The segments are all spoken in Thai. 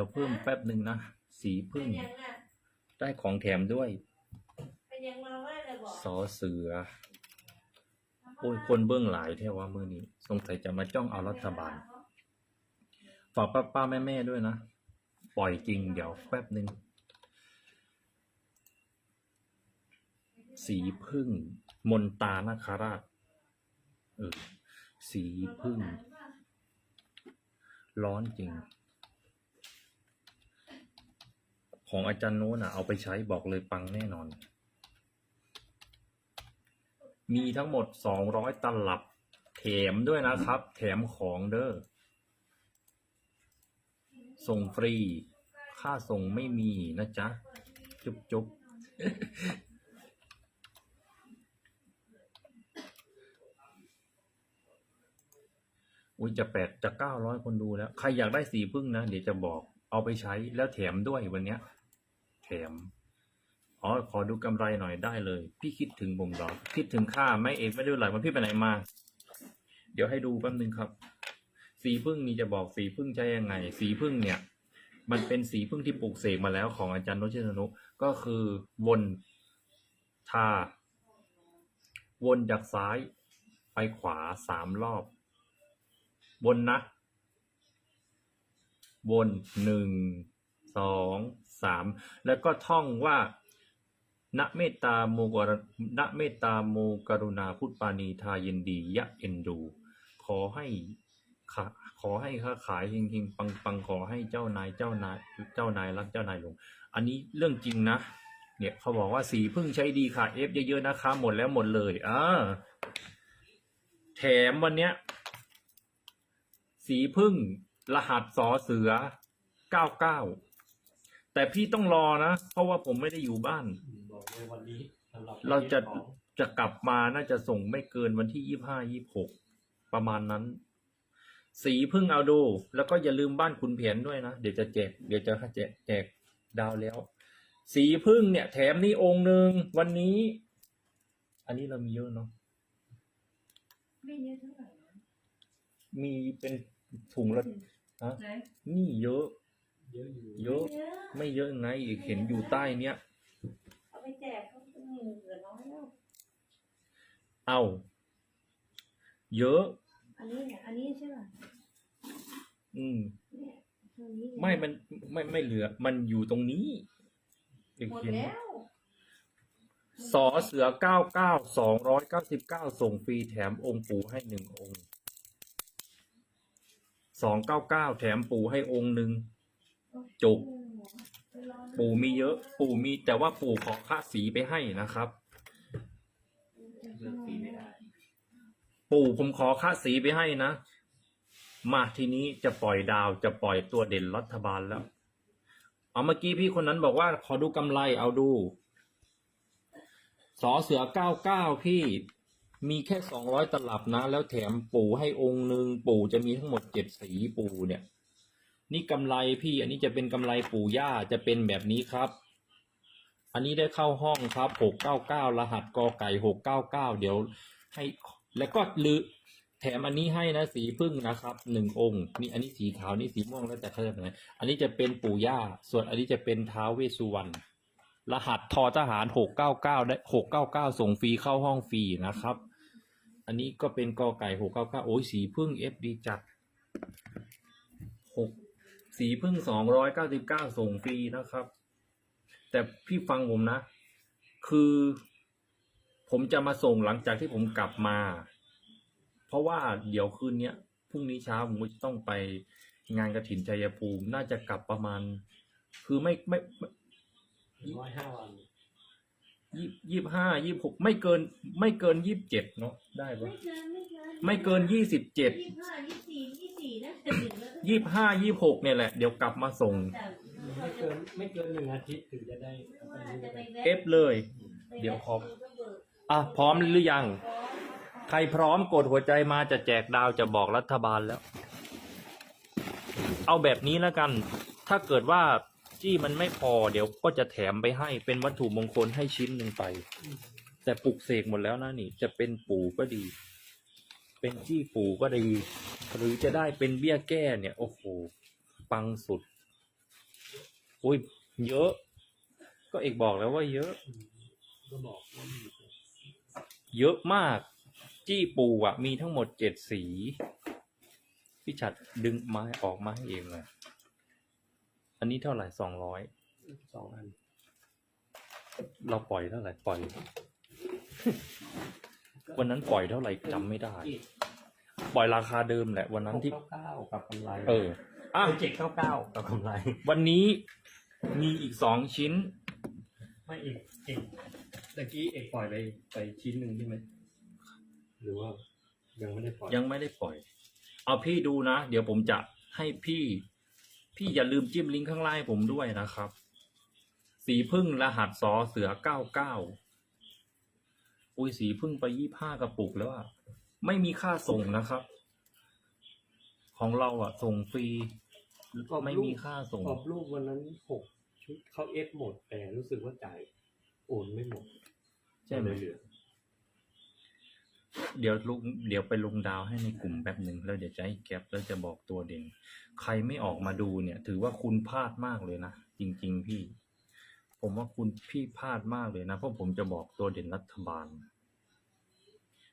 ยวเพิ่มแป๊บหนึ่งนะ สีพึ่งเป็นยังอะได้ของแถมด้วยเป็นยังมาว่าเลยบอกสอเสือ โอ้ย คนเบื้องหลายแท้ว่ามือนี้ สงสัยจะมาจ้องเอารัฐบาล ฝากป้าป้าแม่แม่ๆด้วยนะ ปล่อยจริงเดี๋ยวแป๊บหนึ่ง สีพึ่ง มนตานาคาราช เออ สีพึ่ง ร้อนจริง ของอาจารย์โน้นอะเอาไปใช้บอกเลยปังแน่นอน มีทั้งหมดสองร้อยตลับ แถมด้วยนะครับ แถมของเด้อ ส่งฟรี ค่าส่งไม่มีนะจ๊ะ จุ๊บจุ๊บอุ้ยจะแปดจะเก้าร้อยคนดูแล้ว ใครอยากได้สีพึ่งนะ เดี๋ยวจะบอกเอาไปใช้แล้วแถมด้วยวันเนี้ย แถมอ๋อขอดูกำไรหน่อยได้เลย พี่คิดถึงผมหรอคิดถึงค่าไม่เอกไม่ได้ไหลวันพี่ไปไหนมา เดี๋ยวให้ดูแป๊บนึงครับ สีพึ่งนี่จะบอกสีพึ่งใช้ยังไง สีพึ่งเนี่ย มันเป็นสีพึ่งที่ปลูกเสกมาแล้วของอาจารย์โนชิตนุก็คือวนทาวนจากซ้ายไปขวาสามรอบ วนนะ วนหนึ่งสอง สามแล้วก็ท่องว่าณเมตตาโมกรณเมตตาโมกรุณาพุทธปานีทายินดียะเอ็นดูขอให้ขาขอให้ค้าขายเฮงๆปังๆขอให้เจ้านายเจ้านายเจ้านายรักเจ้านายหลง อันนี้เรื่องจริงนะ เนี่ยเขาบอกว่าสีพึ่งใช้ดีค่ะเอฟเยอะๆนะคะหมดแล้วหมดเลยอ่าแถมวันเนี้ย สีพึ่งรหัสสอเสือเก้าเก้า แต่พี่ต้องรอนะ เพราะว่าผมไม่ได้อยู่บ้าน บอกเลยวันนี้สำหรับเราจะของจะกลับมาน่าจะส่งไม่เกินวันที่ยี่ห้ายี่หกประมาณนั้น สีพึ่งเอาดู แล้วก็อย่าลืมบ้านคุณเพียนด้วยนะ เดี๋ยวจะแจกเดี๋ยวจะแจกแจกดาวแล้ว สีพึ่งเนี่ย แถมนี่องค์หนึ่งวันนี้ อันนี้เรามีเยอะเนาะไม่เยอะเท่าไหร่นะมีเป็นถุงละฮะไหนนี่เยอะ เยอะอยู่เยอะเยอะไม่เยอะไงอีกเห็นอยู่ใต้เนี้ย เอาไปแจกเขาเป็นหมื่นเหลือน้อยแล้วเอาเยอะ อันนี้เนี่ยอันนี้ใช่ป่ะอืม เนี่ยเท่านี้ไม่มันไม่ไม่เหลือ มันอยู่ตรงนี้อีกหมดเห็นแล้วสอเสือเก้าเก้าสองร้อยเก้าสิบเก้าส่งฟรีแถมองค์ปู่ให้หนึ่งองค์สองเก้าเก้าแถมปู่ให้องค์หนึ่ง จุก ปู่มีเยอะ ปู่มีแต่ว่าปู่ขอค่าสีไปให้นะครับเลือกฟรีไม่ได้ ปู่ผมขอค่าสีไปให้นะ มาทีนี้จะปล่อยดาวจะปล่อยตัวเด่นรัฐบาลแล้ว เอาเมื่อกี้พี่คนนั้นบอกว่าขอดูกำไรเอาดู สอเสือเก้าเก้าพี่มีแค่สองร้อยตลับนะ แล้วแถมปู่ให้องค์หนึ่งปู่จะมีทั้งหมดเจ็ดสีปู่เนี่ย นี่กำไรพี่อันนี้จะเป็นกำไรปู่ย่าจะเป็นแบบนี้ครับ อันนี้ได้เข้าห้องครับหกเก้าเก้ารหัสกอไก่หกเก้าเก้าเดี๋ยวให้แล้วก็ลือแถมอันนี้ให้นะสีพึ่งนะครับหนึ่งองค์นี่อันนี้สีขาวนี่สีม่วงแล้วแต่เขาจะเป็นอันนี้จะเป็นปู่ย่า ส่วนอันนี้จะเป็นท้าวเวสสุวรรณรหัสทอทหารหกเก้าเก้าได้หกเก้าเก้าส่งฟรีเข้าห้องฟรีนะครับ อันนี้ก็เป็นกอไก่หกเก้าเก้าโอ้ยสีพึ่งเอฟดีจัดหก สีพึ่งสองร้อยเก้าสิบเก้าส่งฟรีนะครับ แต่พี่ฟังผมนะ คือ ผมจะมาส่งหลังจากที่ผมกลับมา เพราะว่าเดี๋ยวคืนเนี้ยพรุ่งนี้เช้าผมก็จะต้องไปงานกระถินชัยภูมิ น่าจะกลับประมาณ คือไม่ไม่ไม่ร้อยห้าวันยี่ยี่ห้ายี่หกไม่เกิน ไม่เกินยี่สิบเจ็ดเนาะได้ปะไม่เกินไม่เกินไม่เกินยี่สิบเจ็ด ยี่สิบห้ายี่สิบสี่ยี่ สิบสี่นะจะถึงแล้วยี่ห้ายี่หกเนี่ยแหละ เดี๋ยวกลับมาส่ง แต่ไม่เกินไม่เกินหนึ่งอาทิตย์ถึงจะได้เอาไปว่านี่จะไปไปแวะเอฟเลยไปเดี๋ยวขอแะดูก็เบิกอะ พร้อมหรือยังพร้อมใครพร้อมกดหัวใจมาจะแจกดาวจะบอกรัฐบาลแล้ว เอาแบบนี้แล้วกัน ถ้าเกิดว่าจี้มันไม่พอ เดี๋ยวก็จะแถมไปให้เป็นวัตถุมงคลให้ชิ้นหนึ่งไป แต่ปลุกเสกหมดแล้วนะนี่ จะเป็นปู่ก็ดี เป็นจี้ปู่ก็ดี หรือจะได้เป็นเบี้ยแก้เนี่ย โอ้โห ปังสุด อุ้ย เยอะ ก็เอกบอกแล้วว่าเยอะ ก็บอกว่ามีเยอะมาก จี้ปูอะมีทั้งหมดเจ็ดสี พี่ฉัดดึงไม้ออกมาให้เองเลยอันนี้เท่าไหร่สองร้อยสองอัน เราปล่อยเท่าไหร่ปล่อย วันนั้นปล่อยเท่าไหร่จำไม่ได้ ปล่อยราคาเดิมแหละวันนั้นที่เก้าเก้ากับกำไรเอออะเจ็ดเก้าเก้ากับกำไร วันนี้มีอีกสองชิ้น ไม่เอกเอกตะกี้เอกปล่อยไปไปชิ้นหนึ่งใช่ไหมหรือว่ายังไม่ได้ปล่อยยังไม่ได้ปล่อย เอาพี่ดูนะ เดี๋ยวผมจะให้พี่ พี่อย่าลืมจิ้มลิงก์ข้างล่างให้ผมด้วยนะครับ สีพึ่งรหัสสอเสือเก้าเก้าอุ้ยสีพึ่งไปยี่ห้ากระปุกแล้วอะ ไม่มีค่าส่งนะครับ ของเราอะส่งฟรีไม่มีค่าส่งกรอบรูปวันนั้นหกชุดเขาเอฟหมด แต่รู้สึกว่าจ่ายโอนไม่หมดใช่ไหมเลยเหลือเดี๋ยวลุงเดี๋ยวไปลงดาวให้ในกลุ่มแป๊บหนึ่งแล้วเดี๋ยวจะให้แก๊ปแล้วจะบอกตัวเด่น ใครไม่ออกมาดูเนี่ย ถือว่าคุณพลาดมากเลยนะ จริง ๆ พี่ ผมว่าคุณพี่พลาดมากเลยนะ เพราะผมจะบอกตัวเด่นรัฐบาล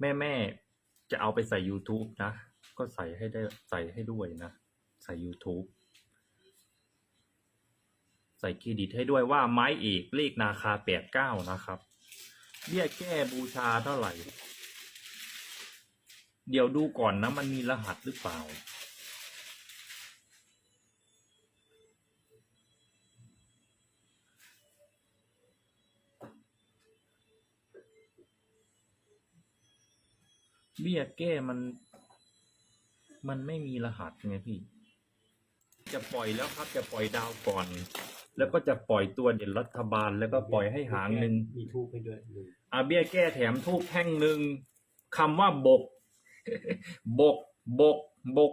แม่แม่ๆ จะเอาไปใส่ YouTube นะ ก็ใส่ให้ได้ใส่ให้ด้วยนะ ใส่ YouTube ใส่เครดิตให้ด้วยว่าไม้เอกเลขนาคาแปดเก้านะครับเบี้ยแก้บูชาเท่าไหร่ เดี๋ยวดูก่อนนะ มันมีรหัสหรือเปล่า เบี้ยแก้มัน มันไม่มีรหัสไงพี่ จะปล่อยแล้วครับจะปล่อยดาวก่อน แล้วก็จะปล่อยตัวเด่นรัฐบาลแล้วก็ปล่อยให้หางหนึ่งมีทูบให้ด้วยหนึ่งอาเบี้ยแก้แถมทูบแท่งหนึ่งคำว่าบก บก บก บก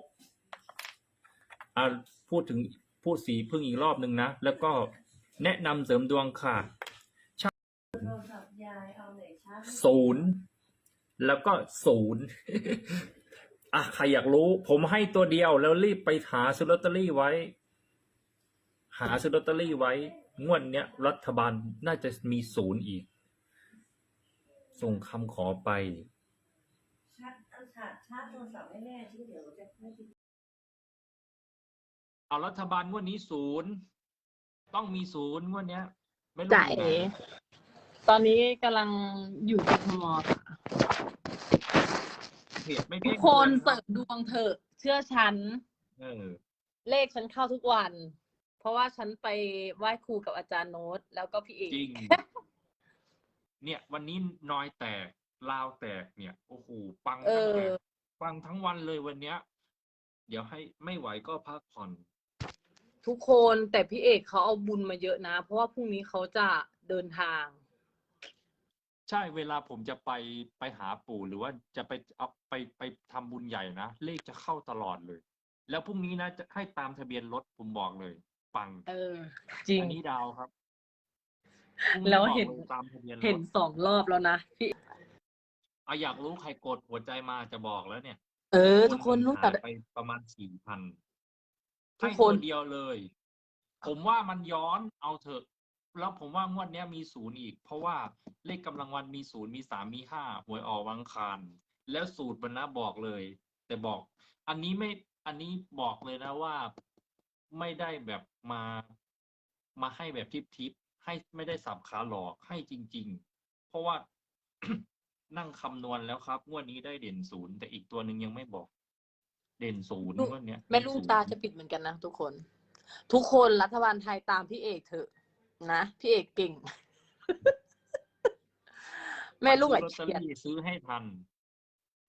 อ่าพูดถึงพูดสีพึ่งอีกรอบหนึ่งนะ แล้วก็แนะนำเสริมดวงค่ะโทรศัพท์ยายเอาไหนชาร์จศูนย์ แล้วก็ศูนย์อะใครอยากรู้ ผมให้ตัวเดียวแล้วรีบไปหาซื้อลอตเตอรี่ไว้ หาซื้อลอตเตอรี่ไว้ งวดเนี้ย รัฐบาลน่าจะมีศูนย์อีก ส่งคำขอไปชาร์จเอาชาร์จชาร์จโทรศัพท์ให้แม่ที่เดี๋ยวจะไม่ติดเอารัฐบาลงวดนี้ศูนย์ต้องมีศูนย์งวดเนี้ย ไม่รู้จ่าอยู่ไหนเอ๋ตอนนี้กำลังอยู่กทมค่ะ เพจไม่ทุเด้กงคนด้วยะเสิร์ฟดวงเถอะ เชื่อฉัน เออ เลขฉันเข้าทุกวัน เพราะว่าฉันไปไหว้ครูกับอาจารย์โน้ตแล้วก็พี่เอกจริง เนี่ย วันนี้นอยแตกลาวแตกเนี่ยโอ้โหปังเอทั้งอแต่ปังทั้งวันเลยวันเนี้ย เดี๋ยวให้ไม่ไหวก็พักผ่อน ทุกคนแต่พี่เอกเขาเอาบุญมาเยอะนะ เพราะว่าพรุ่งนี้เขาจะเดินทาง ใช่เวลาผมจะไปไปหาปู่หรือว่าจะไปเอาไปไปทำบุญใหญ่นะ เลขจะเข้าตลอดเลย แล้วพรุ่งนี้นะจะให้ตามทะเบียนรถผมบอกเลย ปังเออ จริง อันนี้ดาวครับพรุ่งแล้วเห็น บอกลยตามทะเบียนรเห็นถสองรอบแล้วนะพี่เอาอยากรู้ใครกดหัวใจมาจะบอกแล้วเนี่ยเออ ทุกคนรู้หจักไปประมาณสี่พันทุกให้คนตัวเดียวเลย ผมว่ามันย้อนเอาเถอะ แล้วผมว่างวดเนี้ยมีศูนย์อีก เพราะว่า เลขกำลังวันมีศูนย์มีสามมีห้าหวยออกวังคารแล้วสูตรมันนะบอกเลย แต่บอก อันนี้ไม่อันนี้บอกเลยนะว่าไม่ได้แบบมามาให้แบบทิปทิปๆให้ไม่ได้สับขาหลอกให้จริง ๆ เพราะว่านั่งคำนวณแล้วครับงวดนี้ได้เด่นศูนย์แต่อีกตัวหนึ่งยังไม่บอก เด่นศูนย์ลูกงวดเนี้ยแม่ลูกเด่นศูนย์ตาจะปิดเหมือนกันนะทุกคน ทุกคนรัฐบาลไทยตามพี่เอกเถอะนะพี่เอกเก่ง แม่ลูกอะซื้อลอตเตอเขียน รี่ซื้อให้ทัน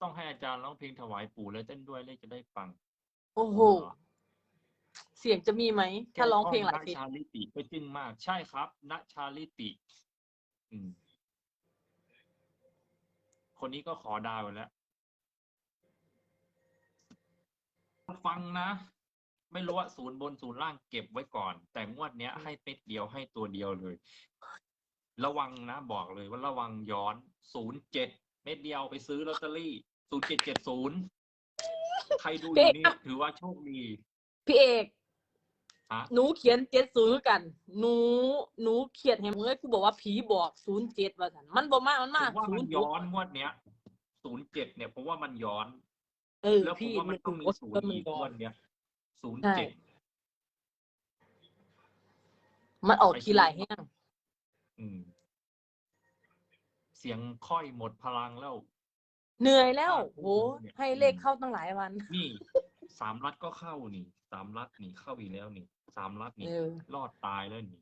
ต้องให้อาจารย์ร้องเพลงถวายปู่แล้วเต้นด้วยเลขจะได้ฟังโอ้โหเสียงจะมีไหม ถ้าร้องเพลงหลายเพลงณชาลิติไปจึงมาก ใช่ครับณชาลิติ อืม คนนี้ก็ขอดาวไปแล้ว ฟังนะ ไม่รู้ว่าศูนย์บนศูนย์ล่างเก็บไว้ก่อน แต่งวดเนี้ยให้เม็ดเดียวให้ตัวเดียวเลย ระวังนะบอกเลยว่าระวังย้อนศูนย์เจ็ดเม็ดเดียวไปซื้อลอตเตอรี่ศูนย์เจ็ดเจ็ดศูนย์ใครดูอยู่นี่ถือว่าโชคดี พี่เอกฮฮะหนูเขียนเจ็ดศูนย์กัน หนู หนูเขียนให้มึงเลยกูบอกว่าผีบอกศูนย์เจ็ดว่าสันมันบอกมามันผมมาว่าศูมันนย์ย้อนงวดเนี้ยศูนย์เจ็ดเนี่ยผมว่ามันย้อน เออแล้วผมพี่ว่ามันต้องมีศูนย์มันอีกย้องวนดเนี้ยศูนย์ใช่เจ็ดมันออกทีหลายแห้ง อืม เสียงค่อยหมดพลังแล้ว เหนื่อยแล้วอ่าโหเนี่ยให้เลขเข้าตั้งหลายวัน นี่สามรัฐก็เข้านี่ สามรัฐนี่เข้าอีกแล้วนี่ สามรัฐนี่เออรอดตายแล้วนี่